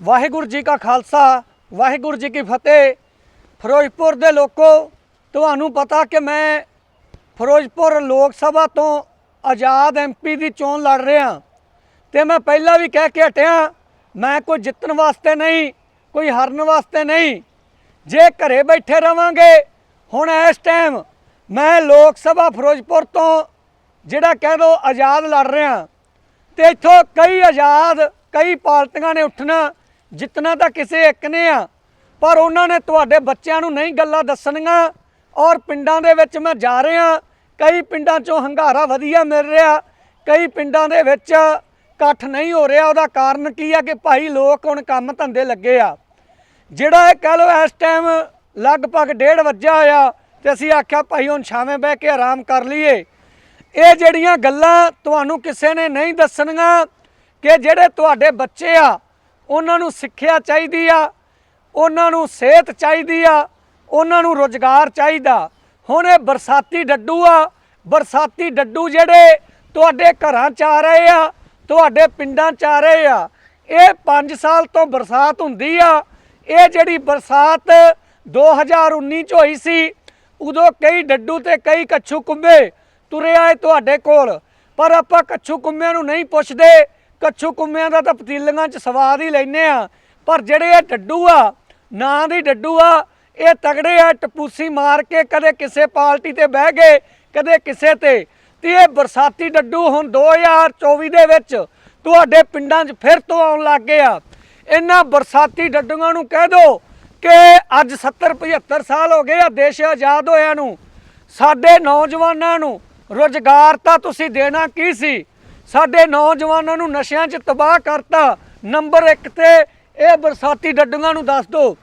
ਵਾਹਿਗੁਰੂ ਜੀ ਕਾ ਖਾਲਸਾ, ਵਾਹਿਗੁਰੂ ਜੀ ਕੀ ਫਤਿਹ। ਫਿਰੋਜ਼ਪੁਰ ਦੇ ਲੋਕੋ, ਤੁਹਾਨੂੰ ਪਤਾ ਕਿ ਮੈਂ ਫਿਰੋਜ਼ਪੁਰ ਲੋਕ ਸਭਾ ਤੋਂ ਆਜ਼ਾਦ ਐਮਪੀ ਦੀ ਚੋਣ ਲੜ ਰਿਹਾ ਤੇ ਮੈਂ ਪਹਿਲਾਂ ਵੀ ਕਹਿ ਕੇ ਹਟਿਆ, ਮੈਂ ਕੋਈ ਜਿੱਤਣ ਵਾਸਤੇ ਨਹੀਂ, ਕੋਈ ਹਾਰਨ ਵਾਸਤੇ ਨਹੀਂ। ਜੇ ਘਰੇ ਬੈਠੇ ਰਵਾਂਗੇ, ਹੁਣ ਇਸ ਟਾਈਮ ਮੈਂ ਲੋਕ ਸਭਾ ਫਿਰੋਜ਼ਪੁਰ ਤੋਂ ਜਿਹੜਾ ਕਹਿ ਦੋ ਆਜ਼ਾਦ ਲੜ ਰਿਹਾ ਤੇ ਇੱਥੋਂ ਕਈ ਆਜ਼ਾਦ, ਕਈ ਪਾਰਟੀਆਂ ਨੇ ਉੱਠਣਾ ਜਿੱਤਣਾ ਤਾਂ ਕਿਸੇ ਇੱਕ ਨੇ ਆ, ਪਰ ਉਹਨਾਂ ਨੇ ਤੁਹਾਡੇ ਬੱਚਿਆਂ ਨੂੰ ਨਹੀਂ ਗੱਲਾਂ ਦੱਸਣੀਆਂ ਔਰ ਪਿੰਡਾਂ ਦੇ ਵਿੱਚ ਮੈਂ ਜਾ ਰਿਹਾ, ਕਈ ਪਿੰਡਾਂ 'ਚੋਂ ਹੰਗਾਰਾ ਵਧੀਆ ਮਿਲ ਰਿਹਾ, ਕਈ ਪਿੰਡਾਂ ਦੇ ਵਿੱਚ ਇਕੱਠ ਨਹੀਂ ਹੋ ਰਿਹਾ, ਉਹਦਾ ਕਾਰਨ ਕੀ ਆ ਕਿ ਭਾਈ ਲੋਕ ਹੁਣ ਕੰਮ ਧੰਦੇ ਲੱਗੇ ਆ। ਜਿਹੜਾ ਇਹ ਕਹ ਲੋ ਇਸ ਟਾਈਮ ਲਗਭਗ 1:30 ਵਜੇ ਹੋਇਆ ਤੇ ਅਸੀਂ ਆਖਿਆ ਭਾਈ ਹੁਣ ਛਾਵੇਂ ਬਹਿ ਕੇ ਆਰਾਮ ਕਰ ਲਈਏ। ਇਹ ਜਿਹੜੀਆਂ ਗੱਲਾਂ ਤੁਹਾਨੂੰ ਕਿਸੇ ਨੇ ਨਹੀਂ ਦੱਸਣੀਆਂ ਕਿ ਜਿਹੜੇ ਤੁਹਾਡੇ ਬੱਚੇ ਆ ਉਹਨਾਂ ਨੂੰ ਸਿੱਖਿਆ ਚਾਹੀਦੀ ਆ, ਉਹਨਾਂ ਨੂੰ ਸਿਹਤ ਚਾਹੀਦੀ ਆ, ਉਹਨਾਂ ਨੂੰ ਰੋਜ਼ਗਾਰ ਚਾਹੀਦਾ। ਹੁਣ ਇਹ ਬਰਸਾਤੀ ਡੱਡੂ ਆ, ਬਰਸਾਤੀ ਡੱਡੂ ਜਿਹੜੇ ਤੁਹਾਡੇ ਘਰਾਂ ਚ ਆ ਰਹੇ ਆ, ਤੁਹਾਡੇ ਪਿੰਡਾਂ ਚ ਆ ਰਹੇ ਆ, ਇਹ 5 ਸਾਲ ਤੋਂ ਬਰਸਾਤ ਹੁੰਦੀ ਆ। ਇਹ ਜਿਹੜੀ ਬਰਸਾਤ 2019 ਚ ਹੋਈ ਸੀ, ਉਦੋਂ ਕਈ ਡੱਡੂ ਤੇ ਕਈ ਕੱਛੂ ਕੁੰਬੇ ਤੁਰੇ ਆਏ ਤੁਹਾਡੇ ਕੋਲ, ਪਰ ਆਪਾਂ ਕੱਛੂ ਕੁੰਬਿਆਂ ਨੂੰ ਨਹੀਂ ਪੁੱਛਦੇ। ਕੱਛੂ ਕੁੰਮਿਆਂ ਦਾ ਤਾਂ ਪਤੀਲੀਆਂ 'ਚ ਸਵਾਦ ਹੀ ਲੈਨੇ ਆ। ਪਰ ਜਿਹੜੇ ਇਹ ਡੱਡੂ ਆ, ਨਾਂ ਦੀ ਡੱਡੂ ਆ, ਇਹ ਤਗੜੇ ਆ, ਟਪੂਸੀ ਮਾਰ ਕੇ ਕਦੇ ਕਿਸੇ ਪਾਰਟੀ ਤੇ ਬਹਿ ਗਏ, ਕਦੇ ਕਿਸੇ ਤੇ। ਤੇ ਇਹ ਬਰਸਾਤੀ ਡੱਡੂ ਹੁਣ 2024 ਦੇ ਵਿੱਚ ਤੁਹਾਡੇ ਪਿੰਡਾਂ 'ਚ ਫਿਰ ਤੋਂ ਆਉਣ ਲੱਗ ਗਏ ਆ। ਇਹਨਾਂ ਬਰਸਾਤੀ ਡੱਡੂਆਂ ਨੂੰ ਕਹਿ ਦਿਓ ਕਿ ਅੱਜ 70 75 ਸਾਲ ਹੋ ਗਏ ਆ ਦੇਸ਼ ਆਜ਼ਾਦ ਹੋਇਆ ਨੂੰ। ਸਾਡੇ ਨੌਜਵਾਨਾਂ ਨੂੰ ਰੋਜ਼ਗਾਰ ਤਾਂ ਤੁਸੀਂ ਦੇਣਾ ਕੀ ਸੀ? ਸਾਡੇ ਨੌਜਵਾਨਾਂ ਨੂੰ ਨਸ਼ਿਆਂ 'ਚ ਤਬਾਹ ਕਰਤਾ। ਨੰਬਰ 1 ਤੇ ਇਹ ਬਰਸਾਤੀ ਡੱਡੂਆਂ ਨੂੰ ਦੱਸ ਦਿਓ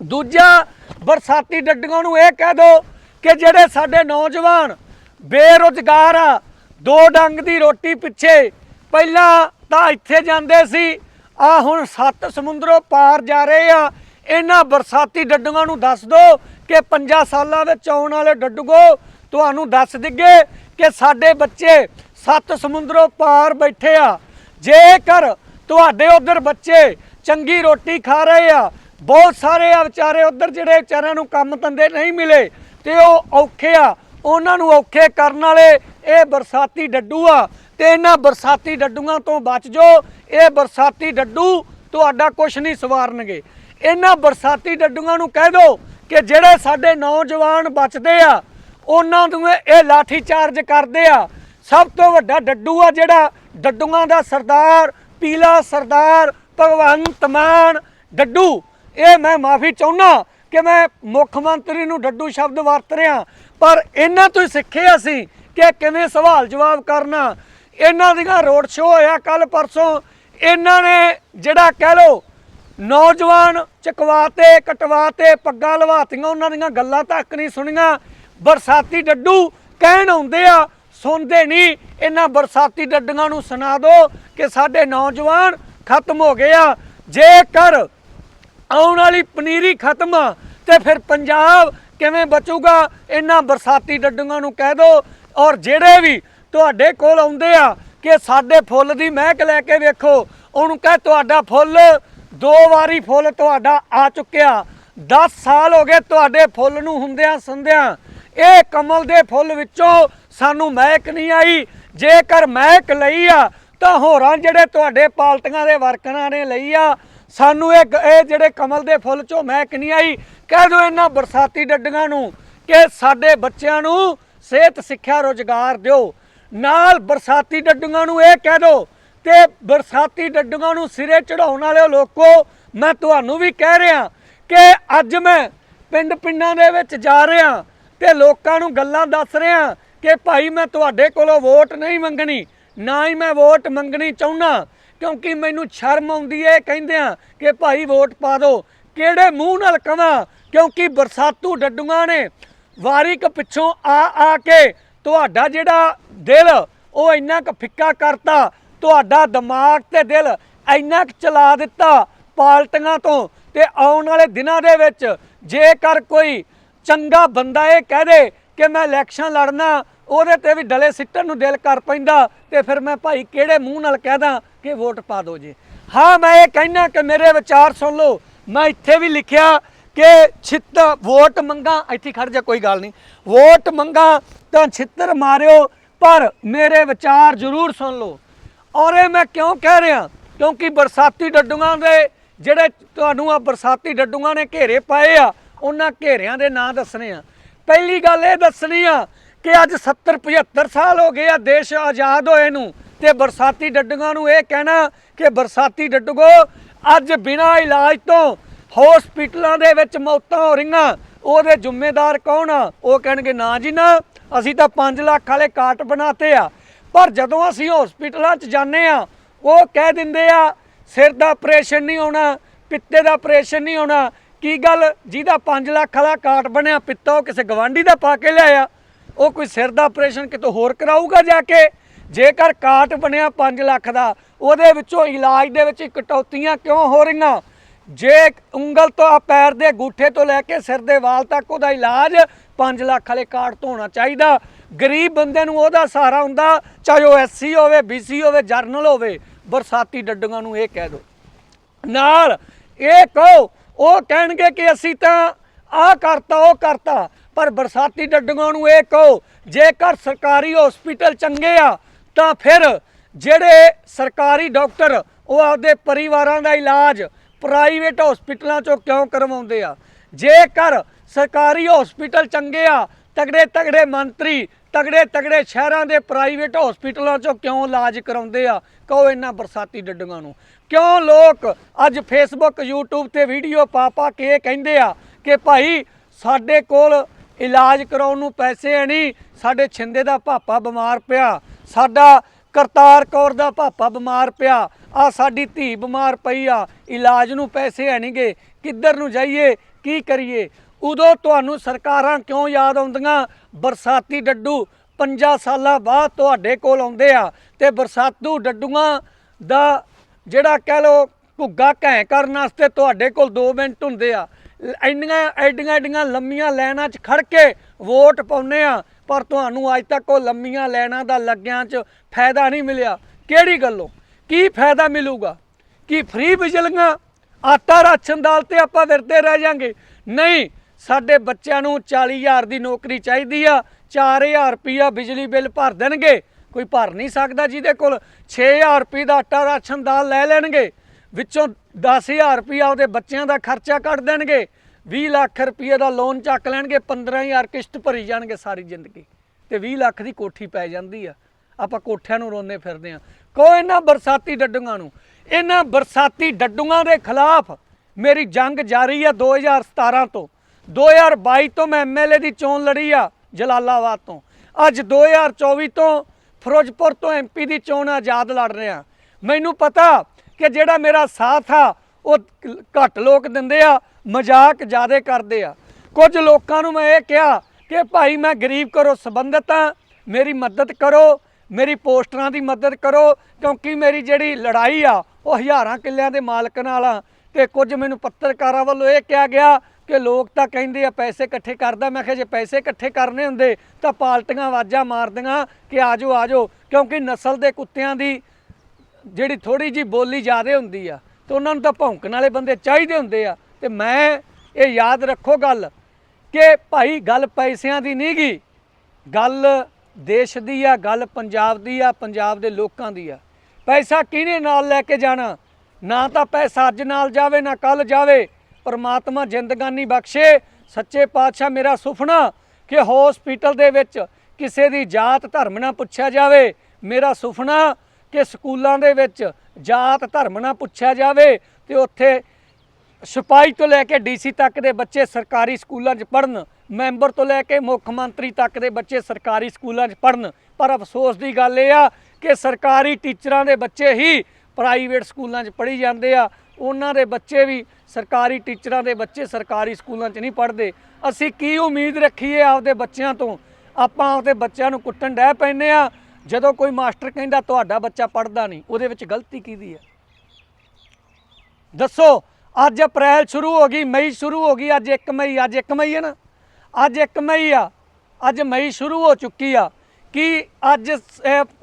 ਦੂਜਾ, ਬਰਸਾਤੀ ਡੱਡੂਆਂ ਨੂੰ ਇਹ ਕਹਿ ਦੋ ਕਿ ਜਿਹੜੇ ਸਾਡੇ ਨੌਜਵਾਨ ਬੇਰੁਜ਼ਗਾਰ ਆ, ਦੋ ਡੰਗ ਦੀ ਰੋਟੀ ਪਿੱਛੇ, ਪਹਿਲਾਂ ਤਾਂ ਇੱਥੇ ਜਾਂਦੇ ਸੀ, ਆ ਹੁਣ ਸੱਤ ਸਮੁੰਦਰੋਂ ਪਾਰ ਜਾ ਰਹੇ ਆ। ਇਹਨਾਂ ਬਰਸਾਤੀ ਡੱਡੂਆਂ ਨੂੰ ਦੱਸ ਦੋ ਕਿ 5 ਸਾਲਾਂ ਵਿੱਚ ਆਉਣ ਵਾਲੇ ਡੱਡੂਗੋ, ਤੁਹਾਨੂੰ ਦੱਸ ਦਿੱਗੇ ਕਿ ਸਾਡੇ ਬੱਚੇ ਸੱਤ ਸਮੁੰਦਰੋਂ ਪਾਰ ਬੈਠੇ ਆ। ਜੇਕਰ ਤੁਹਾਡੇ ਉਧਰ ਬੱਚੇ ਚੰਗੀ ਰੋਟੀ ਖਾ ਰਹੇ ਆ, ਬਹੁਤ ਸਾਰੇ ਆ ਵਿਚਾਰੇ ਉਧਰ ਜਿਹੜੇ ਵਿਚਾਰਿਆਂ ਨੂੰ ਕੰਮ ਧੰਦੇ ਨਹੀਂ ਮਿਲੇ ਤੇ ਉਹ ਔਖੇ ਆ। ਉਹਨਾਂ ਨੂੰ ਔਖੇ ਕਰਨ ਵਾਲੇ ਇਹ ਬਰਸਾਤੀ ਡੱਡੂ ਆ ਤੇ ਇਹਨਾਂ ਬਰਸਾਤੀ ਡੱਡੂਆਂ ਤੋਂ ਬਚ ਜਾਓ। ਇਹ ਬਰਸਾਤੀ ਡੱਡੂ ਤੁਹਾਡਾ ਕੁਝ ਨਹੀਂ ਸਵਾਰਨਗੇ। ਇਹਨਾਂ ਬਰਸਾਤੀ ਡੱਡੂਆਂ ਨੂੰ ਕਹਿ ਦਿਓ ਕਿ ਜਿਹੜੇ ਸਾਡੇ ਨੌਜਵਾਨ ਬਚਦੇ ਆ, ਉਹਨਾਂ ਨੂੰ ਇਹ ਲਾਠੀ ਚਾਰਜ ਕਰਦੇ ਆ। ਸਭ ਤੋਂ ਵੱਡਾ ਡੱਡੂ ਆ ਜਿਹੜਾ, ਡੱਡੂਆਂ ਦਾ ਸਰਦਾਰ, ਪੀਲਾ ਸਰਦਾਰ, ਭਗਵੰਤ ਮਾਨ, ਡੱਡੂ। ਇਹ ਮੈਂ ਮਾਫੀ ਚਾਹੁੰਦਾ ਕਿ ਮੈਂ ਮੁੱਖ ਮੰਤਰੀ ਨੂੰ ਡੱਡੂ ਸ਼ਬਦ ਵਰਤ ਰਿਹਾ, ਪਰ ਇਹਨਾਂ ਤੋਂ ਹੀ ਸਿੱਖਿਆ ਸੀ ਕਿ ਕਿਵੇਂ ਸਵਾਲ ਜਵਾਬ ਕਰਨਾ। ਇਹਨਾਂ ਦੀਆਂ ਰੋਡ ਸ਼ੋਅ ਹੋਇਆ ਕੱਲ ਪਰਸੋਂ। ਇਹਨਾਂ ਨੇ ਜਿਹੜਾ ਕਹਿ ਲੋ ਨੌਜਵਾਨ ਚਕਵਾਤੇ ਕਟਵਾਤੇ ਪੱਗਾਂ ਲਵਾਤੀਆਂ, ਉਹਨਾਂ ਦੀਆਂ ਗੱਲਾਂ ਤੱਕ ਨਹੀਂ ਸੁਣੀਆਂ। ਬਰਸਾਤੀ ਡੱਡੂ ਕਹਿਣ ਆਉਂਦੇ ਆ ਸੁਣਦੇ ਨਹੀਂ। ਇਹਨਾਂ ਬਰਸਾਤੀ ਡੱਡੀਆਂ ਨੂੰ ਸੁਣਾ ਦਿਓ ਕਿ ਸਾਡੇ ਨੌਜਵਾਨ ਖਤਮ ਹੋ ਗਏ ਆ। ਜੇਕਰ ਆਉਣ ਵਾਲੀ ਪਨੀਰੀ ਖਤਮ ਆ, ਤੇ ਫਿਰ ਪੰਜਾਬ ਕਿਵੇਂ ਬਚੂਗਾ? ਇਹਨਾਂ ਬਰਸਾਤੀ ਡੱਡੀਆਂ ਨੂੰ ਕਹਿ ਦਿਓ ਔਰ ਜਿਹੜੇ ਵੀ ਤੁਹਾਡੇ ਕੋਲ ਆਉਂਦੇ ਆ ਕਿ ਸਾਡੇ ਫੁੱਲ ਦੀ ਮਹਿਕ ਲੈ ਕੇ ਵੇਖੋ, ਉਹਨੂੰ ਕਹਿ ਤੁਹਾਡਾ ਫੁੱਲ ਦੋ ਵਾਰੀ ਫੁੱਲ ਤੁਹਾਡਾ ਆ ਚੁੱਕਿਆ। 10 ਸਾਲ ਹੋ ਗਏ ਤੁਹਾਡੇ ਫੁੱਲ ਨੂੰ ਹੁੰਦਿਆਂ ਸੰਧਿਆਂ ਇਹ ਕਮਲ ਦੇ ਫੁੱਲ ਵਿੱਚੋਂ ਸਾਨੂੰ ਮਹਿਕ ਨਹੀਂ ਆਈ। ਜੇਕਰ ਮਹਿਕ ਲਈ ਆ, ਤਾਂ ਹੋਰਾਂ ਜਿਹੜੇ ਤੁਹਾਡੇ ਪਾਲਟੀਆਂ ਦੇ ਵਰਕਰਾਂ ਨੇ ਲਈ ਆ, ਸਾਨੂੰ ਇਹ ਗ- ਇਹ ਜਿਹੜੇ ਕਮਲ ਦੇ ਫੁੱਲ ਚੋਂ ਮਹਿਕ ਨਹੀਂ ਆਈ, ਕਹਿ ਦਿਓ ਇਹਨਾਂ ਬਰਸਾਤੀ ਡੱਡੀਆਂ ਨੂੰ ਕਿ ਸਾਡੇ ਬੱਚਿਆਂ ਨੂੰ ਸਿਹਤ ਸਿੱਖਿਆ ਰੋਜ਼ਗਾਰ ਦਿਓ। ਨਾਲ ਬਰਸਾਤੀ ਡੱਡੀਆਂ ਨੂੰ ਇਹ ਕਹਿ ਦਿਓ ਤੇ ਬਰਸਾਤੀ ਡੱਡੀਆਂ ਨੂੰ ਸਿਰੇ ਚੜਾਉਣ ਵਾਲੇ ਲੋਕੋ, ਮੈਂ ਤੁਹਾਨੂੰ ਵੀ ਕਹਿ ਰਿਹਾ ਕਿ ਅੱਜ ਮੈਂ ਪਿੰਡ ਪਿੰਡਾਂ ਦੇ ਵਿੱਚ ਜਾ ਰਿਹਾ ਤੇ ਲੋਕਾਂ ਨੂੰ ਗੱਲਾਂ ਦੱਸ ਰਿਹਾ ਕਿ ਭਾਈ ਮੈਂ ਤੁਹਾਡੇ ਕੋਲੋਂ ਵੋਟ ਨਹੀਂ ਮੰਗਣੀ, ਨਾ ਹੀ ਮੈਂ ਵੋਟ ਮੰਗਣੀ ਚਾਹੁੰਦਾ ਕਿਉਂਕਿ ਮੈਨੂੰ ਸ਼ਰਮ ਆਉਂਦੀ ਏ, ਕਹਿੰਦੇ ਆ ਕਿ ਭਾਈ ਵੋਟ ਪਾ ਦਿਓ ਕਿਹੜੇ ਮੂੰਹ ਨਾਲ ਕਵਾਂ? ਕਿਉਂਕਿ ਬਰਸਾਤੂ ਡੱਡੂਆਂ ਨੇ ਵਾਰੀ ਕ ਪਿੱਛੋਂ ਆ ਆ ਕੇ ਤੁਹਾਡਾ ਜਿਹੜਾ ਦਿਲ, ਉਹ ਇੰਨਾ ਕੁ ਫਿੱਕਾ ਕਰਤਾ, ਤੁਹਾਡਾ ਦਿਮਾਗ ਤੇ ਦਿਲ ਇੰਨਾ ਕੁ ਚਲਾ ਦਿੱਤਾ ਪਾਲਟੀਆਂ ਤੋਂ ਤੇ ਆਉਣ ਵਾਲੇ ਦਿਨਾਂ ਦੇ ਵਿੱਚ ਜੇਕਰ ਕੋਈ ਚੰਗਾ ਬੰਦਾ ਇਹ ਕਹਿ ਦੇ ਕਿ ਮੈਂ ਇਲੈਕਸ਼ਨ ਲੜਨਾ, ਉਹਦੇ ਤੇ ਵੀ ਡਲੇ ਸਿੱਟਣ ਨੂੰ ਦਿਲ ਕਰ ਪੈਂਦਾ ਤੇ ਫਿਰ ਮੈਂ ਭਾਈ ਕਿਹੜੇ ਮੂੰਹ ਨਾਲ ਕਹਿਦਾ ਕਿ ਵੋਟ ਪਾ ਦਿਓ ਜੀ। ਹਾਂ, ਮੈਂ ਇਹ ਕਹਿਣਾ ਕਿ ਮੇਰੇ ਵਿਚਾਰ ਸੁਣ ਲਓ। ਮੈਂ ਇੱਥੇ ਵੀ ਲਿਖਿਆ ਕਿ ਛਿੱਤ, ਵੋਟ ਮੰਗਾ, ਇੱਥੇ ਖੜ ਜਾ, ਕੋਈ ਗੱਲ ਨਹੀਂ। ਵੋਟ ਮੰਗਾ ਤਾਂ ਛਿੱਤਰ ਮਾਰਿਓ, ਪਰ ਮੇਰੇ ਵਿਚਾਰ ਜ਼ਰੂਰ ਸੁਣ ਲਓ। ਔਰ ਇਹ ਮੈਂ ਕਿਉਂ ਕਹਿ ਰਿਹਾ? ਕਿਉਂਕਿ ਬਰਸਾਤੀ ਡੱਡੂਆਂ ਦੇ ਜਿਹੜੇ ਤੁਹਾਨੂੰ ਆ ਬਰਸਾਤੀ ਡੱਡੂਆਂ ਨੇ ਘੇਰੇ ਪਾਏ ਆ, ਉਹਨਾਂ ਘੇਰਿਆਂ ਦੇ ਨਾਂ ਦੱਸਣੇ ਆ। ਪਹਿਲੀ ਗੱਲ ਇਹ ਦੱਸਣੀ ਆ ਕਿ ਅੱਜ 70 75 ਸਾਲ ਹੋ ਗਏ ਆ ਦੇਸ਼ ਆਜ਼ਾਦ ਹੋਏ ਨੂੰ ਤੇ ਬਰਸਾਤੀ ਡੱਡੂਆਂ ਨੂੰ ਇਹ ਕਹਿਣਾ ਕਿ ਬਰਸਾਤੀ ਡੱਡੂਗੋ, ਅੱਜ ਬਿਨਾਂ ਇਲਾਜ ਤੋਂ ਹਸਪੀਟਲਾਂ ਦੇ ਵਿੱਚ ਮੌਤਾਂ ਹੋ ਰਹੀਆਂ, ਉਹਦੇ ਜ਼ਿੰਮੇਦਾਰ ਕੌਣ ਆ? ਉਹ ਕਹਿਣਗੇ, ਨਾ ਜੀ ਨਾ, ਅਸੀਂ ਤਾਂ 5 ਲੱਖ ਵਾਲੇ ਕਾਟ ਬਣਾਤੇ ਆ। ਪਰ ਜਦੋਂ ਅਸੀਂ ਹਸਪੀਟਲਾਂ 'ਚ ਜਾਂਦੇ ਆ, ਉਹ ਕਹਿ ਦਿੰਦੇ ਆ, ਸਿਰ ਦਾ ਆਪਰੇਸ਼ਨ ਨਹੀਂ ਹੋਣਾ, ਪਿੱਤੇ ਦਾ ਆਪਰੇਸ਼ਨ ਨਹੀਂ ਹੋਣਾ ਕੀ ਗੱਲ? ਜਿਹਦਾ 5 ਲੱਖ ਵਾਲਾ ਕਾਟ ਬਣਿਆ, ਪਿੱਤਾ ਉਹ ਕਿਸੇ ਗਵਾਂਢੀ ਦਾ ਪਾ ਕੇ ਲਿਆਇਆ। ਉਹ ਕੋਈ ਸਿਰ ਦਾ ਆਪਰੇਸ਼ਨ ਕਿਤੋਂ ਹੋਰ ਕਰਾਊਗਾ ਜਾ ਕੇ? ਜੇਕਰ ਕਾਟ ਬਣਿਆ 5 ਲੱਖ ਦਾ, ਉਹਦੇ ਵਿੱਚੋਂ ਇਲਾਜ ਦੇ ਵਿੱਚ ਕਟੌਤੀਆਂ ਕਿਉਂ ਹੋ ਰਹੀਆਂ? ਜੇ ਉਂਗਲ ਤੋਂ ਆ ਪੈਰ ਦੇ ਅੰਗੂਠੇ ਤੋਂ ਲੈ ਕੇ ਸਿਰ ਦੇ ਵਾਲ ਤੱਕ ਉਹਦਾ ਇਲਾਜ 5 ਲੱਖ ਵਾਲੇ ਕਾਰਡ ਤੋਂ ਹੋਣਾ ਚਾਹੀਦਾ। ਗਰੀਬ ਬੰਦੇ ਨੂੰ ਉਹਦਾ ਸਹਾਰਾ ਹੁੰਦਾ, ਚਾਹੇ ਉਹ ਐਸਸੀ ਹੋਵੇ ਬੀਸੀ ਹੋਵੇ, ਜਰਨਲ ਹੋਵੇ। ਬਰਸਾਤੀ ਡੱਡੂਆਂ ਨੂੰ ਇਹ ਕਹਿ ਦਿਓ ਨਾਲ ਇਹ ਕਹੋ ਉਹ ਕਹਿਣਗੇ ਕਿ ਅਸੀਂ ਤਾਂ ਆ ਕਰਤਾ, ਉਹ ਕਰਤਾ, ਪਰ ਬਰਸਾਤੀ ਡੱਡੂਆਂ ਨੂੰ ਇਹ ਕਹੋ, ਜੇਕਰ ਸਰਕਾਰੀ ਹਸਪੀਟਲ ਚੰਗੇ ਆ, ਤਾਂ ਫਿਰ ਜਿਹੜੇ ਸਰਕਾਰੀ ਡਾਕਟਰ ਉਹ ਆਪਦੇ ਪਰਿਵਾਰਾਂ ਦਾ ਇਲਾਜ ਪ੍ਰਾਈਵੇਟ ਹਸਪੀਟਲਾਂ ਚੋਂ ਕਿਉਂ ਕਰਵਾਉਂਦੇ ਆ? ਜੇਕਰ ਸਰਕਾਰੀ ਹਸਪੀਟਲ ਚੰਗੇ ਆ ਤਗੜੇ ਤਗੜੇ ਮੰਤਰੀ ਤਗੜੇ ਤਗੜੇ ਸ਼ਹਿਰਾਂ ਦੇ ਪ੍ਰਾਈਵੇਟ ਹਸਪੀਟਲਾਂ ਚੋਂ ਕਿਉਂ ਇਲਾਜ ਕਰਾਉਂਦੇ ਆ? ਕਹੋ ਇਹਨਾਂ ਬਰਸਾਤੀ ਡੱਡੂਆਂ ਨੂੰ। ਕਿਉਂ ਲੋਕ ਅੱਜ ਫੇਸਬੁੱਕ YouTube ਤੇ ਵੀਡੀਓ ਪਾ ਪਾ ਕੇ ਇਹ ਕਹਿੰਦੇ ਆ ਕਿ ਭਾਈ ਸਾਡੇ ਕੋਲ ਇਲਾਜ ਕਰਾਉਣ ਨੂੰ ਪੈਸੇ ਹੈ ਨਹੀਂ, ਸਾਡੇ ਛਿੰਦੇ ਦਾ ਪਾਪਾ ਬਿਮਾਰ ਪਿਆ, ਸਾਡਾ ਕਰਤਾਰ ਕੌਰ ਦਾ ਪਾਪਾ ਬਿਮਾਰ ਪਿਆ ਆ ਸਾਡੀ ਧੀ ਬਿਮਾਰ ਪਈ ਆ, ਇਲਾਜ ਨੂੰ ਪੈਸੇ ਹੈ ਨਹੀਂਗੇ, ਕਿੱਧਰ ਨੂੰ ਜਾਈਏ, ਕੀ ਕਰੀਏ? ਉਦੋਂ ਤੁਹਾਨੂੰ ਸਰਕਾਰਾਂ ਕਿਉਂ ਯਾਦ ਆਉਂਦੀਆਂ? ਬਰਸਾਤੀ ਡੱਡੂ 50 ਸਾਲਾਂ ਬਾਅਦ ਤੁਹਾਡੇ ਕੋਲ ਆਉਂਦੇ ਆ ਤੇ ਬਰਸਾਤੂ ਡੱਡੂਆਂ ਦਾ ਜਿਹੜਾ ਕਹਿ ਲੋ ਘੁੱਗਾ ਘੈਂ ਕਰਨ ਵਾਸਤੇ ਤੁਹਾਡੇ ਕੋਲ 2 ਮਿੰਟ ਹੁੰਦੇ ਆ। ਇੰਨੀਆਂ, ਐਡੀਆਂ ਐਡੀਆਂ ਲੰਮੀਆਂ ਲਾਈਨਾਂ 'ਚ ਖੜ ਕੇ ਵੋਟ ਪਾਉਨੇ ਆ, ਪਰ ਤੁਹਾਨੂੰ ਅੱਜ ਤੱਕ ਉਹ ਲੰਮੀਆਂ ਲਾਈਨਾਂ ਦਾ ਲੱਗਿਆਂ 'ਚ ਫਾਇਦਾ ਨਹੀਂ ਮਿਲਿਆ। ਕਿਹੜੀ ਗੱਲੋਂ? ਕੀ ਫਾਇਦਾ ਮਿਲੂਗਾ? ਕੀ ਫ੍ਰੀ ਬਿਜਲੀਆਂ, ਆਟਾ ਰਾਸ਼ਨ ਦਾਲ ਤੇ ਆਪਾਂ ਵਿਰਦੇ ਰਹਿ ਜਾਾਂਗੇ? ਨਹੀਂ, ਸਾਡੇ ਬੱਚਿਆਂ ਨੂੰ 40000 ਦੀ ਨੌਕਰੀ ਚਾਹੀਦੀ ਆ 4000 ਰੁਪਿਆ ਬਿਜਲੀ ਬਿੱਲ ਭਰ ਦੇਣਗੇ। ਕੋਈ ਭਰ ਨਹੀਂ ਸਕਦਾ ਜਿਹਦੇ ਕੋਲ 6000 ਰੁਪਏ ਦਾ ਆਟਾ ਰਾਸ਼ਨ ਦਾਲ ਲੈ ਲੈਣਗੇ, ਵਿੱਚੋਂ 10000 ਰੁਪਿਆ ਉਹਦੇ ਬੱਚਿਆਂ ਦਾ ਖਰਚਾ ਕੱਢ ਦੇਣਗੇ 20 ਲੱਖ ਰੁਪਏ ਦਾ ਲੋਨ ਚੱਕ ਲੈਣਗੇ 15000 ਕਿਸ਼ਤ ਭਰੀ ਜਾਣਗੇ ਸਾਰੀ ਜ਼ਿੰਦਗੀ ਤੇ 20 ਲੱਖ ਦੀ ਕੋਠੀ ਪੈ ਜਾਂਦੀ ਆ। ਆਪਾਂ ਕੋਠਿਆਂ ਨੂੰ ਰੋਂਦੇ ਫਿਰਦੇ ਆ। ਕੋ ਇਹਨਾਂ ਬਰਸਾਤੀ ਡੱਡੂਆਂ ਨੂੰ, ਇਹਨਾਂ ਬਰਸਾਤੀ ਡੱਡੂਆਂ ਦੇ ਖਿਲਾਫ ਮੇਰੀ ਜੰਗ ਜਾਰੀ ਆ 2017 ਤੋਂ। 2022 ਤੋਂ ਮੈਂ ਐਮਐਲਏ ਦੀ ਚੋਣ ਲੜੀ ਆ ਜਲਾਲਾਬਾਦ ਤੋਂ। ਅੱਜ 2024 ਤੋਂ ਫਿਰੋਜ਼ਪੁਰ ਤੋਂ ਐਮਪੀ ਦੀ ਚੋਣ ਆਜ਼ਾਦ ਲੜ ਰਿਹਾ ਮੈਨੂੰ ਪਤਾ ਕਿ ਜਿਹੜਾ ਮੇਰਾ ਸਾਥ ਆ, ਉਹ ਘੱਟ ਲੋਕ ਦਿੰਦੇ ਆ, ਮਜ਼ਾਕ ਜ਼ਿਆਦਾ ਕਰਦੇ ਆ। ਕੁਝ ਲੋਕਾਂ ਨੂੰ ਮੈਂ ਇਹ ਕਿਹਾ ਕਿ ਭਾਈ ਮੈਂ ਗਰੀਬ ਕਰੋ ਸੰਬੰਧਿਤ ਆ, ਮੇਰੀ ਮਦਦ ਕਰੋ, ਮੇਰੀ ਪੋਸਟਰਾਂ ਦੀ ਮਦਦ ਕਰੋ, ਕਿਉਂਕਿ ਮੇਰੀ ਜਿਹੜੀ ਲੜਾਈ ਆ, ਉਹ ਹਜ਼ਾਰਾਂ ਕਿੱਲਿਆਂ ਦੇ ਮਾਲਕ ਨਾਲ ਆ। ਤੇ ਕੁਝ ਮੈਨੂੰ ਪੱਤਰਕਾਰਾਂ ਵੱਲੋਂ ਇਹ ਕਿਹਾ ਗਿਆ ਕਿ ਲੋਕ ਤਾਂ ਕਹਿੰਦੇ ਆ ਪੈਸੇ ਇਕੱਠੇ ਕਰਦਾ। ਮੈਂ ਕਿਹਾ ਜੇ ਪੈਸੇ ਇਕੱਠੇ ਕਰਨੇ ਹੁੰਦੇ ਤਾਂ ਪਾਲਟੀਆਂ ਆਵਾਜ਼ਾਂ ਮਾਰਦੀਆਂ ਕਿ ਆਜੋ ਆਜੋ, ਕਿਉਂਕਿ ਨਸਲ ਦੇ ਕੁੱਤਿਆਂ ਦੀ ਜਿਹੜੀ ਥੋੜੀ ਜੀ ਬੋਲੀ ਜ਼ਿਆਦੇ ਹੁੰਦੀ ਆ, ਤੇ ਉਹਨਾਂ ਨੂੰ ਤਾਂ ਭੌਂਕਣ ਵਾਲੇ ਬੰਦੇ ਚਾਹੀਦੇ ਹੁੰਦੇ ਆ। ਤੇ ਮੈਂ ਇਹ ਯਾਦ ਰੱਖੋ ਗੱਲ ਕਿ ਭਾਈ ਗੱਲ ਪੈਸਿਆਂ ਦੀ ਨਹੀਂ ਗੀ, ਗੱਲ ਦੇਸ਼ ਦੀ ਆ, ਗੱਲ ਪੰਜਾਬ ਦੀ ਆ, ਪੰਜਾਬ ਦੇ ਲੋਕਾਂ ਦੀ ਆ। ਪੈਸਾ ਕਿਹਨੇ ਨਾਲ ਲੈ ਕੇ ਜਾਣਾ? ਨਾ ਤਾਂ ਪੈਸਾ ਅੱਜ ਨਾਲ ਜਾਵੇ, ਨਾ ਕੱਲ ਜਾਵੇ। ਪਰਮਾਤਮਾ ਜ਼ਿੰਦਗਾਨੀ ਬਖਸ਼ੇ। ਸੱਚੇ ਪਾਤਸ਼ਾਹ ਮੇਰਾ ਸੁਪਨਾ ਕਿ ਹਸਪੀਟਲ ਦੇ ਵਿੱਚ ਕਿਸੇ ਦੀ ਜਾਤ ਧਰਮ ਨਾ ਪੁੱਛਿਆ ਜਾਵੇ। ਮੇਰਾ ਸੁਪਨਾ ਕਿ ਸਕੂਲਾਂ ਦੇ ਵਿੱਚ ਜਾਤ ਧਰਮ ਨਾ ਪੁੱਛਿਆ ਜਾਵੇ ਤੇ ਉੱਥੇ ਸਿਪਾਹੀ ਤੋਂ ਲੈ ਕੇ ਡੀਸੀ ਤੱਕ ਦੇ ਬੱਚੇ ਸਰਕਾਰੀ ਸਕੂਲਾਂ 'ਚ ਪੜ੍ਹਨ, ਮੈਂਬਰ ਤੋਂ ਲੈ ਕੇ ਮੁੱਖ ਮੰਤਰੀ ਤੱਕ ਦੇ ਬੱਚੇ ਸਰਕਾਰੀ ਸਕੂਲਾਂ 'ਚ ਪੜ੍ਹਨ। ਪਰ ਅਫਸੋਸ ਦੀ ਗੱਲ ਇਹ ਆ ਕਿ ਸਰਕਾਰੀ ਟੀਚਰਾਂ ਦੇ ਬੱਚੇ ਹੀ ਪ੍ਰਾਈਵੇਟ ਸਕੂਲਾਂ 'ਚ ਪੜ੍ਹੀ ਜਾਂਦੇ ਆ। ਉਹਨਾਂ ਦੇ ਬੱਚੇ ਵੀ ਸਰਕਾਰੀ ਟੀਚਰਾਂ ਦੇ ਬੱਚੇ ਸਰਕਾਰੀ ਸਕੂਲਾਂ 'ਚ ਨਹੀਂ ਪੜ੍ਹਦੇ। ਅਸੀਂ ਕੀ ਉਮੀਦ ਰੱਖੀਏ ਆਪਦੇ ਬੱਚਿਆਂ ਤੋਂ? ਆਪਾਂ ਆਪਦੇ ਬੱਚਿਆਂ ਨੂੰ ਕੁੱਟਣ ਡਹਿ ਪੈਂਦੇ ਆ ਜਦੋਂ ਕੋਈ ਮਾਸਟਰ ਕਹਿੰਦਾ, ਤੁਹਾਡਾ ਬੱਚਾ ਪੜ੍ਹਦਾ ਨਹੀਂ, ਉਹਦੇ ਵਿੱਚ ਗਲਤੀ ਕਿਹਦੀ ਹੈ? ਦੱਸੋ, ਅੱਜ ਅਪ੍ਰੈਲ ਸ਼ੁਰੂ ਹੋ ਗਈ, ਮਈ ਸ਼ੁਰੂ ਹੋ ਗਈ, ਅੱਜ 1 ਮਈ, ਅੱਜ 1 ਮਈ ਹੈ ਨਾ? ਅੱਜ 1 ਮਈ ਆ, ਅੱਜ ਮਈ ਸ਼ੁਰੂ ਹੋ ਚੁੱਕੀ ਆ। ਕੀ ਅੱਜ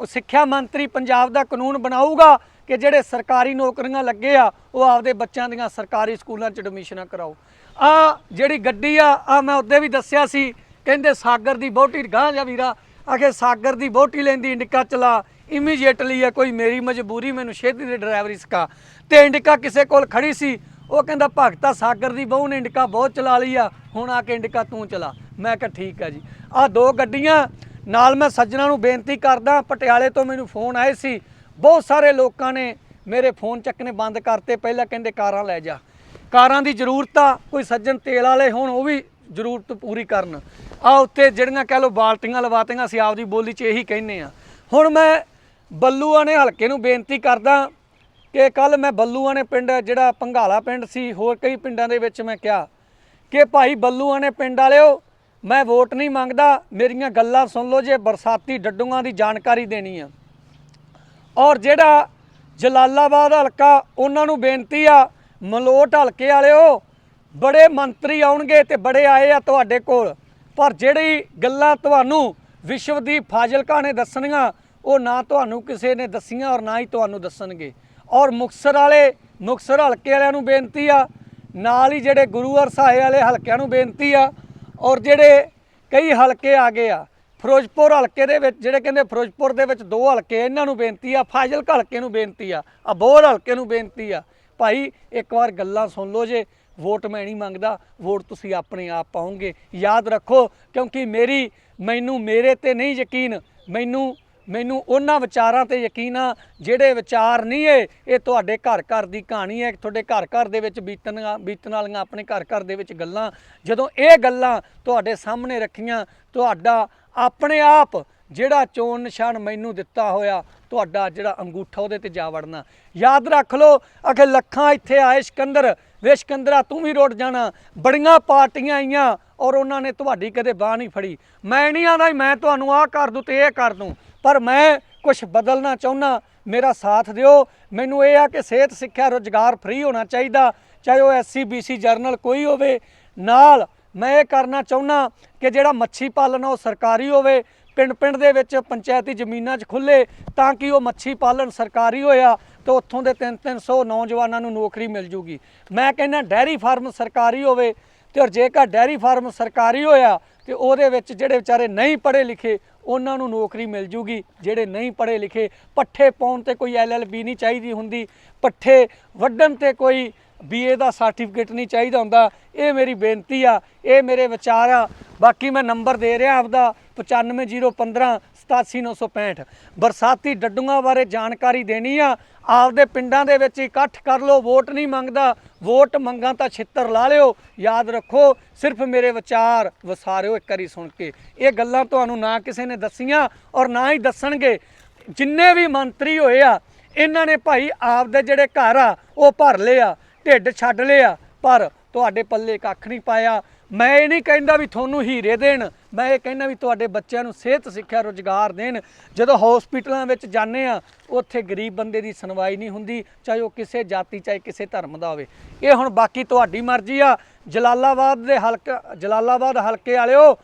ਸਿੱਖਿਆ ਮੰਤਰੀ ਪੰਜਾਬ ਦਾ ਕਾਨੂੰਨ ਬਣਾਊਗਾ? ਕਿ ਜਿਹੜੇ ਸਰਕਾਰੀ ਨੌਕਰੀਆਂ ਲੱਗੇ ਆ, ਉਹ ਆਪਦੇ ਬੱਚਿਆਂ ਦੀਆਂ ਸਰਕਾਰੀ ਸਕੂਲਾਂ 'ਚ ਐਡਮਿਸ਼ਨਾਂ ਕਰਾਓ। ਆ ਜਿਹੜੀ ਗੱਡੀ ਆ ਆ ਮੈਂ ਉਹਦੇ ਵੀ ਦੱਸਿਆ ਸੀ, ਕਹਿੰਦੇ ਸਾਗਰ ਦੀ ਬਹੁਟੀ ਗਾਂ ਜਾ ਵੀਰਾ, ਆਖੇ ਸਾਗਰ ਦੀ ਬਹੁਟੀ ਲੈਂਦੀ, ਇੰਡਿਕਾ ਚਲਾ ਇਮੀਡੀਏਟਲੀ ਆ, ਕੋਈ ਮੇਰੀ ਮਜਬੂਰੀ, ਮੈਨੂੰ ਛੇਤੀ ਦੇ ਡਰਾਈਵਰੀ ਸਿਖਾ। ਤੇ ਇੰਡਿਕਾ ਕਿਸੇ ਕੋਲ ਖੜੀ ਸੀ, ਉਹ ਕਹਿੰਦਾ, ਭਗਤਾ ਸਾਗਰ ਦੀ ਬਹੂ ਨੇ ਇੰਡਿਕਾ ਬਹੁਤ ਚਲਾ ਲਈ ਆ, ਹੁਣ ਆ ਕੇ ਇੰਡਿਕਾ ਤੂੰ ਚਲਾ। ਮੈਂ ਕਿਹਾ, ਠੀਕ ਆ ਜੀ। ਆ ਦੋ ਗੱਡੀਆਂ, ਨਾਲ ਮੈਂ ਸੱਜਣਾ ਨੂੰ ਬੇਨਤੀ ਕਰਦਾ, ਪਟਿਆਲੇ ਤੋਂ ਮੈਨੂੰ ਫੋਨ ਆਏ ਸੀ ਬਹੁਤ ਸਾਰੇ ਲੋਕਾਂ ਨੇ ਮੇਰੇ ਫੋਨ ਚੱਕਣੇ ਬੰਦ ਕਰਤੇ, ਪਹਿਲਾਂ ਕਹਿੰਦੇ ਕਾਰਾਂ ਲੈ ਜਾ। ਕਾਰਾਂ ਦੀ ਜ਼ਰੂਰਤ ਆ, ਕੋਈ ਸੱਜਣ ਤੇਲ ਵਾਲੇ ਹੋਣ, ਉਹ ਵੀ ਜ਼ਰੂਰਤ ਪੂਰੀ ਕਰਨ। ਆ ਉੱਤੇ ਜਿਹੜੀਆਂ ਕਹਿ ਲਓ ਬਾਲਟੀਆਂ ਲਵਾਤੀਆਂ, ਅਸੀਂ ਆਪਦੀ ਬੋਲੀ 'ਚ ਇਹੀ ਕਹਿੰਨੇ ਆ। ਹੁਣ ਮੈਂ ਬੱਲੂਆਣੇ ਹਲਕੇ ਨੂੰ ਬੇਨਤੀ ਕਰਦਾ ਕਿ ਕੱਲ ਮੈਂ ਬੱਲੂਆਣੇ ਪਿੰਡ, ਜਿਹੜਾ ਪੰਘਾਲਾ ਪਿੰਡ ਸੀ, ਹੋਰ ਕਈ ਪਿੰਡਾਂ ਦੇ ਵਿੱਚ ਮੈਂ ਕਿਹਾ ਕਿ ਭਾਈ ਬੱਲੂਆਣੇ ਪਿੰਡ ਵਾਲਿਓ, ਮੈਂ ਵੋਟ ਨਹੀਂ ਮੰਗਦਾ, ਮੇਰੀਆਂ ਗੱਲਾਂ ਸੁਣ ਲਓ ਜੇ ਬਰਸਾਤੀ ਡੱਡੂਆਂ ਦੀ ਜਾਣਕਾਰੀ ਦੇਣੀ ਆ। ਔਰ ਜਿਹੜਾ ਜਲਾਲਾਬਾਦ ਹਲਕਾ, ਉਹਨਾਂ ਨੂੰ ਬੇਨਤੀ ਆ, ਮਲੋਟ ਹਲਕੇ ਵਾਲਿਓ, ਬੜੇ ਮੰਤਰੀ ਆਉਣਗੇ ਤੇ ਬੜੇ ਆਏ ਆ ਤੁਹਾਡੇ ਕੋਲ। ਪਰ ਜਿਹੜੀ ਗੱਲਾਂ ਤੁਹਾਨੂੰ ਵਿਸ਼ਵ ਦੀ ਫਾਜ਼ਿਲਕਾ ਨੇ ਦੱਸਣੀਆਂ, ਉਹ ਨਾ ਤੁਹਾਨੂੰ ਕਿਸੇ ਨੇ ਦੱਸੀਆਂ ਔਰ ਨਾ ਹੀ ਤੁਹਾਨੂੰ ਦੱਸਣਗੇ। ਔਰ ਮੁਕਸਰ ਵਾਲੇ ਮੁਕਸਰ ਹਲਕੇ ਵਾਲਿਆਂ ਨੂੰ ਬੇਨਤੀ ਆ, ਨਾਲ ਹੀ ਜਿਹੜੇ ਗੁਰੂ ਅਰ ਅਰਸਾਏ ਵਾਲੇ ਹਲਕਿਆਂ ਨੂੰ ਬੇਨਤੀ ਆ, ਔਰ ਜਿਹੜੇ ਕਈ ਹਲਕੇ ਆ ਗਏ ਆ ਫਿਰੋਜ਼ਪੁਰ ਹਲਕੇ ਦੇ ਵਿੱਚ, ਜਿਹੜੇ ਕਹਿੰਦੇ ਫਿਰੋਜ਼ਪੁਰ ਦੇ ਵਿੱਚ ਦੋ ਹਲਕੇ ਇਹਨਾਂ ਨੂੰ ਬੇਨਤੀ ਆ, ਫਾਜ਼ਿਲਕਾ ਹਲਕੇ ਨੂੰ ਬੇਨਤੀ ਆ ਅਬੋਹਰ ਹਲਕੇ ਨੂੰ ਬੇਨਤੀ ਆ। ਭਾਈ, ਇੱਕ ਵਾਰ ਗੱਲਾਂ ਸੁਣ ਲਓ ਜੇ, ਵੋਟ ਮੈਂ ਨਹੀਂ ਮੰਗਦਾ, ਵੋਟ ਤੁਸੀਂ ਆਪਣੇ ਆਪ ਪਾਉਂਗੇ ਯਾਦ ਰੱਖੋ, ਕਿਉਂਕਿ ਮੇਰੀ, ਮੈਨੂੰ ਮੇਰੇ ਤੇ ਨਹੀਂ ਯਕੀਨ, ਮੈਨੂੰ ਮੈਨੂੰ ਉਹਨਾਂ ਵਿਚਾਰਾਂ ਤੇ ਯਕੀਨ ਆ, ਜਿਹੜੇ ਵਿਚਾਰ ਨਹੀਂ ਏ ਇਹ ਤੁਹਾਡੇ ਘਰ ਘਰ ਦੀ ਕਹਾਣੀ ਹੈ, ਤੁਹਾਡੇ ਘਰ ਘਰ ਦੇ ਵਿੱਚ ਬੀਤਣ ਬੀਤਣ ਵਾਲੀਆਂ, ਆਪਣੇ ਘਰ ਘਰ ਦੇ ਵਿੱਚ ਗੱਲਾਂ। ਜਦੋਂ ਇਹ ਗੱਲਾਂ ਤੁਹਾਡੇ ਸਾਹਮਣੇ ਰੱਖੀਆਂ, ਤੁਹਾਡਾ ਆਪਣੇ ਆਪ ਜਿਹੜਾ ਚੋਣ ਨਿਸ਼ਾਨ ਮੈਨੂੰ ਦਿੱਤਾ ਹੋਇਆ, ਤੁਹਾਡਾ ਜਿਹੜਾ ਅੰਗੂਠਾ ਉਹਦੇ ਤੇ ਜਾ ਵੜਨਾ। ਯਾਦ ਰੱਖ ਲਓ, ਅਖੇ ਲੱਖਾਂ ਇੱਥੇ ਆਏ ਸਿਕੰਦਰ, ਵੇ ਸਿਕੰਦਰਾ ਤੂੰ ਵੀ ਰੁੱਟ ਜਾਣਾ। ਬੜੀਆਂ ਪਾਰਟੀਆਂ ਆਈਆਂ ਔਰ ਉਹਨਾਂ ਨੇ ਤੁਹਾਡੀ ਕਦੇ ਬਾਹ ਨਹੀਂ ਫੜੀ। ਮੈਂ ਨਹੀਂ ਆਂਦਾ ਮੈਂ ਤੁਹਾਨੂੰ ਆਹ ਕਰ ਦੂੰ ਤੇ ਇਹ ਕਰ ਦੂੰ, ਪਰ ਮੈਂ ਕੁਝ ਬਦਲਣਾ ਚਾਹੁੰਦਾ ਮੇਰਾ ਸਾਥ ਦਿਓ। ਮੈਨੂੰ ਇਹ ਆ ਕਿ ਸਿਹਤ ਸਿੱਖਿਆ ਰੋਜ਼ਗਾਰ ਫ੍ਰੀ ਹੋਣਾ ਚਾਹੀਦਾ, ਚਾਹੇ ਉਹ ਐਸਸੀ ਬੀਸੀ ਜਰਨਲ ਕੋਈ ਹੋਵੇ, ਨਾਲ ਮੈਂ ਇਹ ਕਰਨਾ ਚਾਹੁੰਦਾ ਕਿ ਜਿਹੜਾ ਮੱਛੀ ਪਾਲਣ ਉਹ ਸਰਕਾਰੀ ਹੋਵੇ ਪਿੰਡ ਪਿੰਡ ਦੇ ਵਿੱਚ ਪੰਚਾਇਤੀ ਜ਼ਮੀਨਾਂ 'ਚ ਖੁੱਲੇ ਤਾਂ ਕਿ ਉਹ ਮੱਛੀ ਪਾਲਣ ਸਰਕਾਰੀ ਹੋਇਆ, ਤੇ ਉੱਥੋਂ ਦੇ 3-300 ਨੌਜਵਾਨਾਂ ਨੂੰ ਨੌਕਰੀ ਮਿਲ ਜੂਗੀ। ਮੈਂ ਕਹਿੰਦਾ ਡੈਰੀ ਫਾਰਮ ਸਰਕਾਰੀ ਹੋਵੇ, ਤੇ ਔਰ ਜੇਕਰ ਡੈਰੀ ਫਾਰਮ ਸਰਕਾਰੀ ਹੋਇਆ, ਤੇ ਉਹਦੇ ਵਿੱਚ ਜਿਹੜੇ ਵਿਚਾਰੇ ਨਹੀਂ ਪੜ੍ਹੇ ਲਿਖੇ, ਉਹਨਾਂ ਨੂੰ ਨੌਕਰੀ ਮਿਲ ਜੂਗੀ। ਜਿਹੜੇ ਨਹੀਂ ਪੜ੍ਹੇ ਲਿਖੇ, ਪੱਠੇ ਪਾਉਣ ਤੇ ਕੋਈ ਐਲਐਲਬੀ ਨਹੀਂ ਚਾਹੀਦੀ ਹੁੰਦੀ, ਪੱਠੇ ਵੱਢਣ ਤੇ ਕੋਈ ਬੀਏ ਦਾ ਸਰਟੀਫਿਕੇਟ ਨਹੀਂ ਚਾਹੀਦਾ ਹੁੰਦਾ। ਇਹ ਮੇਰੀ ਬੇਨਤੀ ਆ, ਇਹ ਮੇਰੇ ਵਿਚਾਰ ਆ। ਬਾਕੀ ਮੈਂ ਨੰਬਰ ਦੇ ਰਿਹਾ ਆਪਦਾ 95015 87965 ਬਰਸਾਤੀ ਡੱਡੂਆਂ ਬਾਰੇ ਜਾਣਕਾਰੀ ਦੇਣੀ ਆ। ਆਪਦੇ ਪਿੰਡਾਂ ਦੇ ਵਿੱਚ ਇਕੱਠ ਕਰ ਲਓ, ਵੋਟ ਨਹੀਂ ਮੰਗਦਾ। ਵੋਟ ਮੰਗਾਂ ਤਾਂ ਛਿੱਤਰ ਲਾ ਲਿਓ। ਯਾਦ ਰੱਖੋ, ਸਿਰਫ ਮੇਰੇ ਵਿਚਾਰ ਵਸਾਰਿਓ ਇੱਕ ਵਾਰੀ ਸੁਣ ਕੇ। ਇਹ ਗੱਲਾਂ ਤੁਹਾਨੂੰ ਨਾ ਕਿਸੇ ਨੇ ਦੱਸੀਆਂ ਔਰ ਨਾ ਹੀ ਦੱਸਣਗੇ। ਜਿੰਨੇ ਵੀ ਮੰਤਰੀ ਹੋਏ ਆ, ਇਹਨਾਂ ਨੇ ਭਾਈ ਆਪਦੇ ਜਿਹੜੇ ਘਰ ਆ, ਉਹ ਭਰ ਲਏ ਆ। ਢਿੱਡ ਛੱਡ ਲਿਆ, ਪਰ ਤੁਹਾਡੇ ਪੱਲੇ ਕੱਖ ਨਹੀਂ ਪਾਇਆ। ਮੈਂ ਇਹ ਨਹੀਂ ਕਹਿੰਦਾ ਵੀ ਤੁਹਾਨੂੰ ਹੀਰੇ ਦੇਣ, ਮੈਂ ਇਹ ਕਹਿੰਦਾ ਵੀ ਤੁਹਾਡੇ ਬੱਚਿਆਂ ਨੂੰ ਸਿਹਤ ਸਿੱਖਿਆ ਰੋਜ਼ਗਾਰ ਦੇਣ। ਜਦੋਂ ਹਸਪੀਟਲਾਂ ਵਿੱਚ ਜਾਂਦੇ ਆ ਉੱਥੇ ਗਰੀਬ ਬੰਦੇ ਦੀ ਸੁਣਵਾਈ ਨਹੀਂ ਹੁੰਦੀ, ਚਾਹੇ ਉਹ ਕਿਸੇ ਜਾਤੀ, ਚਾਹੇ ਕਿਸੇ ਧਰਮ ਦਾ ਹੋਵੇ। ਇਹ ਹੁਣ ਬਾਕੀ ਤੁਹਾਡੀ ਮਰਜ਼ੀ ਆ। ਜਲਾਲਾਬਾਦ ਦੇ ਹਲਕਾ, ਜਲਾਲਾਬਾਦ ਹਲਕੇ ਵਾਲਿਓ,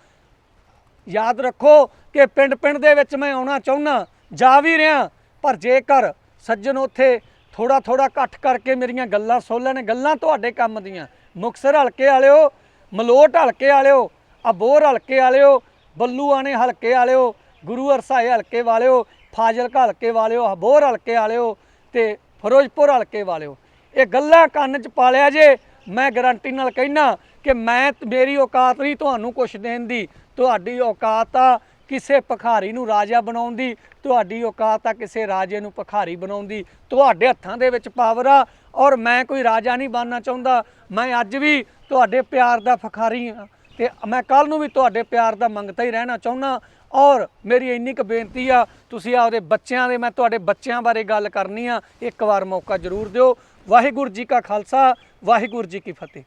ਯਾਦ ਰੱਖੋ ਕਿ ਪਿੰਡ ਪਿੰਡ ਦੇ ਵਿੱਚ ਮੈਂ ਆਉਣਾ ਚਾਹੁੰਦਾ, ਜਾ ਵੀ ਰਿਹਾ, ਪਰ ਜੇਕਰ ਸੱਜਣ ਉੱਥੇ ਥੋੜਾ ਥੋੜਾ ਇਕੱਠ ਕਰਕੇ ਮੇਰੀਆਂ ਗੱਲਾਂ ਸੁਣ ਲੈਣ, ਗੱਲਾਂ ਤੁਹਾਡੇ ਕੰਮ ਦੀਆਂ। ਮੁਕਸਰ ਹਲਕੇ ਵਾਲਿਓ, ਮਲੋਟ ਹਲਕੇ ਵਾਲਿਓ ਅਬੋਰ ਹਲਕੇ ਵਾਲਿਓ ਬੱਲੂਆਣੇ ਹਲਕੇ ਵਾਲਿਓ, ਗੁਰੂ ਅਰਸਾਏ ਹਲਕੇ ਵਾਲਿਓ, ਫਾਜ਼ਿਲਕਾ ਹਲਕੇ ਵਾਲਿਓ ਅਬੋਰ ਹਲਕੇ ਵਾਲਿਓ ਤੇ ਫਿਰੋਜ਼ਪੁਰ ਹਲਕੇ ਵਾਲਿਓ। ਇਹ ਗੱਲਾਂ ਕੰਨ 'ਚ ਪਾ ਲਿਆ ਜੇ, ਮੈਂ ਗਾਰੰਟੀ ਨਾਲ ਕਹਿਣਾ ਕਿ ਮੈਂ ਮੇਰੀ ਔਕਾਤ ਨਹੀਂ ਤੁਹਾਨੂੰ ਕੁਛ ਦੇਣ ਦੀ। ਤੁਹਾਡੀ ਔਕਾਤ ਆ ਕਿਸੇ ਭਖਾਰੀ ਨੂੰ ਰਾਜਾ ਬਣਾਉਣ ਦੀ, ਤੁਹਾਡੀ ਔਕਾਤ ਆ ਕਿਸੇ ਰਾਜੇ ਨੂੰ ਭਖਾਰੀ ਬਣਾਉਣ ਦੀ। ਤੁਹਾਡੇ ਹੱਥਾਂ ਦੇ ਵਿੱਚ ਪਾਵਰ ਆ ਔਰ ਮੈਂ ਕੋਈ ਰਾਜਾ ਨਹੀਂ ਬਣਨਾ ਚਾਹੁੰਦਾ। ਮੈਂ ਅੱਜ ਵੀ ਤੁਹਾਡੇ ਪਿਆਰ ਦਾ ਭਖਾਰੀ ਹਾਂ ਤੇ ਮੈਂ ਕੱਲ ਨੂੰ ਵੀ ਤੁਹਾਡੇ ਪਿਆਰ ਦਾ ਮੰਗਤਾ ਹੀ ਰਹਿਣਾ ਚਾਹੁੰਦਾ ਔਰ ਮੇਰੀ ਇੰਨੀ ਕੁ ਬੇਨਤੀ ਆ, ਤੁਸੀਂ ਆਪਦੇ ਬੱਚਿਆਂ ਦੇ, ਮੈਂ ਤੁਹਾਡੇ ਬੱਚਿਆਂ ਬਾਰੇ ਗੱਲ ਕਰਨੀ ਆ। ਇੱਕ ਵਾਰ ਮੌਕਾ ਜ਼ਰੂਰ ਦਿਓ। ਵਾਹਿਗੁਰੂ ਜੀ ਕਾ ਖਾਲਸਾ, ਵਾਹਿਗੁਰੂ ਜੀ ਕੀ ਫਤਿਹ।